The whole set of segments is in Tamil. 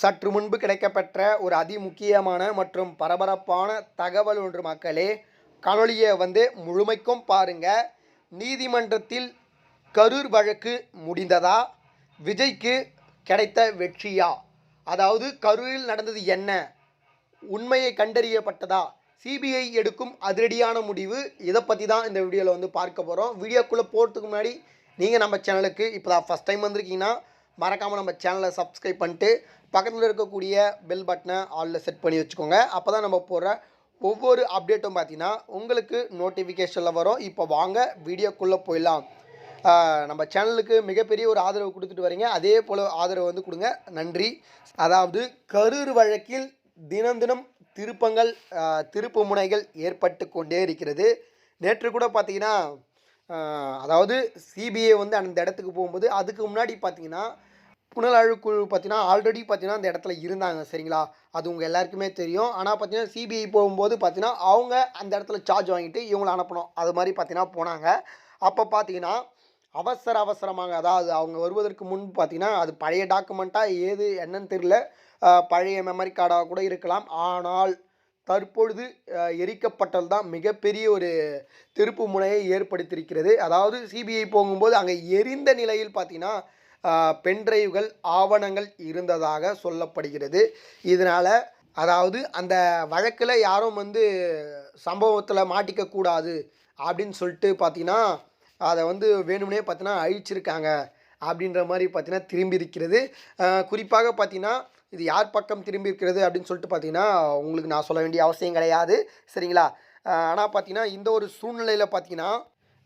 சற்று முன்பு கிடைக்கப்பெற்ற ஒரு அதிமுக்கியமான மற்றும் பரபரப்பான தகவல் ஒன்று மக்களே. காணொளியை வந்து முழுமைக்கும் பாருங்க. நீதிமன்றத்தில் கரூர் வழக்கு முடிந்ததா? விஜய்க்கு கிடைத்த வெற்றியா? அதாவது கரூரில் நடந்தது என்ன? உண்மையை கண்டறியப்பட்டதா? சிபிஐ எடுக்கும் அதிரடியான முடிவு. இதை பற்றி தான் இந்த வீடியோவில் வந்து பார்க்க போகிறோம் வீடியோக்குள்ளே போகிறதுக்கு முன்னாடி நீங்கள் நம்ம சேனலுக்கு இப்போ தான் ஃபஸ்ட் டைம் வந்திருக்கீங்கன்னா மறக்காமல் நம்ம சேனலை சப்ஸ்கிரைப் பண்ணிட்டு பக்கத்தில் இருக்கக்கூடிய பெல் பட்டனை ஆலில் செட் பண்ணி வச்சுக்கோங்க. அப்போ தான் நம்ம போடுற ஒவ்வொரு அப்டேட்டும் பார்த்தீங்கன்னா உங்களுக்கு நோட்டிஃபிகேஷனில் வரும். இப்போ வாங்க வீடியோக்குள்ளே போயிடலாம். நம்ம சேனலுக்கு மிகப்பெரிய ஒரு ஆதரவு கொடுத்துட்டு வரீங்க. அதே போல் ஆதரவு வந்து கொடுங்க. நன்றி. அதாவது கரூர் வழக்கில் தினம் தினம் திருப்பங்கள் திருப்பு முனைகள் ஏற்பட்டு கொண்டே இருக்கிறது. நேற்று கூட பார்த்தீங்கன்னா அதாவது சிபிஐ வந்து அந்த இடத்துக்கு போகும்போது அதுக்கு முன்னாடி பார்த்தீங்கன்னா புனலாய்வு குழு பார்த்தீங்கன்னா ஆல்ரெடி பார்த்தீங்கன்னா அந்த இடத்துல இருந்தாங்க சரிங்களா? அது உங்கள் எல்லாருக்குமே தெரியும். ஆனால் பார்த்தீங்கன்னா சிபிஐ போகும்போது பார்த்தீங்கன்னா அவங்க அந்த இடத்துல சார்ஜ் வாங்கிட்டு இவங்களை அனுப்பணும். அது மாதிரி பார்த்தீங்கன்னா போனாங்க. அப்போ பார்த்தீங்கன்னா அவசர அவசரமாக அதாவது அவங்க வருவதற்கு முன் பார்த்தீங்கன்னா அது பழைய டாக்குமெண்ட்டாக ஏது என்னன்னு தெரியல. பழைய மெமரி கார்டாக கூட இருக்கலாம். ஆனால் தற்பொழுது எரிக்கப்பட்டது தான் மிகப்பெரிய ஒரு திருப்பு முனையை ஏற்படுத்தியிருக்கிறது. அதாவது சிபிஐ போகும்போது அங்கே எரிந்த நிலையில் பார்த்தீங்கன்னா பென்ட்ரைவ்கள் ஆவணங்கள் இருந்ததாக சொல்லப்படுகிறது. இதனால் அதாவது அந்த வழக்கில் யாரும் வந்து சம்பவத்தில் மாட்டிக்கக்கூடாது அப்படின்னு சொல்லிட்டு பார்த்தீங்கன்னா அதை வந்து வேணும்னே பார்த்தீங்கன்னா அழிச்சிருக்காங்க அப்படின்ற மாதிரி பார்த்தீங்கன்னா திரும்பி இருக்கிறது. குறிப்பாக பார்த்தீங்கன்னா இது யார் பக்கம் திரும்பி இருக்கிறது அப்படின்னு சொல்லிட்டு பார்த்தீங்கன்னா உங்களுக்கு நான் சொல்ல வேண்டிய அவசியம் கிடையாது. சரிங்களா? ஆனால் பார்த்தீங்கன்னா இந்த ஒரு சூழ்நிலையில் பார்த்தீங்கன்னா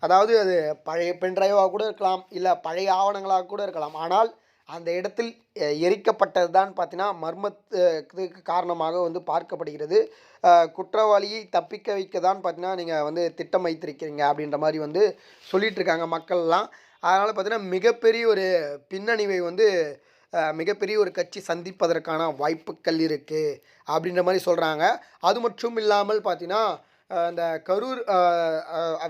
அதாவது அது பழைய பென்ட்ரைவாக கூட இருக்கலாம் இல்லை பழைய ஆவணங்களாக கூட இருக்கலாம். ஆனால் அந்த இடத்தில் எரிக்கப்பட்டது தான் பார்த்தீங்கன்னா மர்மத்துக்கு காரணமாக வந்து பார்க்கப்படுகிறது. குற்றவாளியை தப்பிக்க வைக்க தான் பார்த்தீங்கன்னா நீங்கள் வந்து திட்டம் வைத்திருக்கிறீங்க அப்படின்ற மாதிரி வந்து சொல்லிகிட்ருக்காங்க மக்கள்லாம். அதனால் பார்த்தீங்கன்னா மிகப்பெரிய ஒரு பின்னணிவை வந்து மிகப்பெரிய ஒரு கட்சி சந்திப்பதற்கான வாய்ப்புகள் இருக்குது அப்படின்ற மாதிரி சொல்கிறாங்க அது மட்டும் இல்லாமல் பார்த்தீங்கன்னா இந்த கரூர்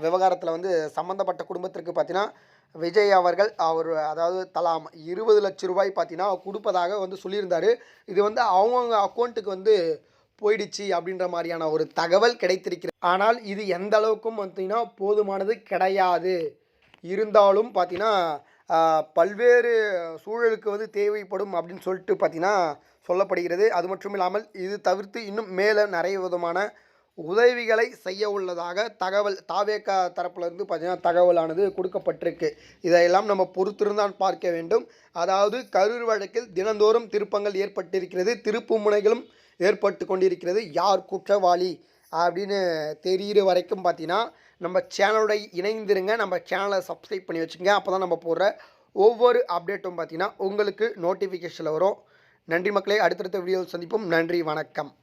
விவகாரத்தில் வந்து சம்மந்தப்பட்ட குடும்பத்திற்கு பார்த்தீங்கன்னா விஜய் அவர்கள் அவர் அதாவது தலா இருபது லட்ச ரூபாய் பார்த்தீங்கன்னா கொடுப்பதாக வந்து சொல்லியிருந்தார். இது வந்து அவங்கவுங்க அக்கௌண்ட்டுக்கு வந்து போயிடுச்சு அப்படின்ற மாதிரியான ஒரு தகவல் கிடைத்திருக்கிறது. ஆனால் இது எந்த அளவுக்கும் பார்த்தீங்கன்னா போதுமானது கிடையாது. இருந்தாலும் பார்த்தீங்கன்னா பல்வேறு சூழலுக்கு வந்து தேவைப்படும் அப்படின்னு சொல்லிட்டு பார்த்திங்கன்னா சொல்லப்படுகிறது. அது மட்டும் இல்லாமல் இது தவிர்த்து இன்னும் மேலே நிறைய விதமான உதவிகளை செய்ய உள்ளதாக தகவல் தாவேக்கா தரப்புலேருந்து பார்த்திங்கன்னா தகவலானது கொடுக்கப்பட்டிருக்கு. இதையெல்லாம் நம்ம பொறுத்திருந்தான் பார்க்க வேண்டும். அதாவது கரூர் வழக்கில் தினந்தோறும் திருப்பங்கள் ஏற்பட்டிருக்கிறது. திருப்பு முனைகளும் ஏற்பட்டு கொண்டிருக்கிறது. யார் குற்றவாளி? அப்படின்னு தெரிகிற வரைக்கும் பார்த்தீங்கன்னா நம்ம சேனலோட இணைந்திருங்க. நம்ம சேனலை சப்ஸ்கிரைப் பண்ணி வச்சுங்க அப்போ தான் நம்ம போடுற ஒவ்வொரு அப்டேட்டும் பார்த்தீங்கன்னா உங்களுக்கு நோட்டிஃபிகேஷனில் வரும். நன்றி மக்களே. அடுத்தடுத்த வீடியோவில் சந்திப்போம். நன்றி. வணக்கம்.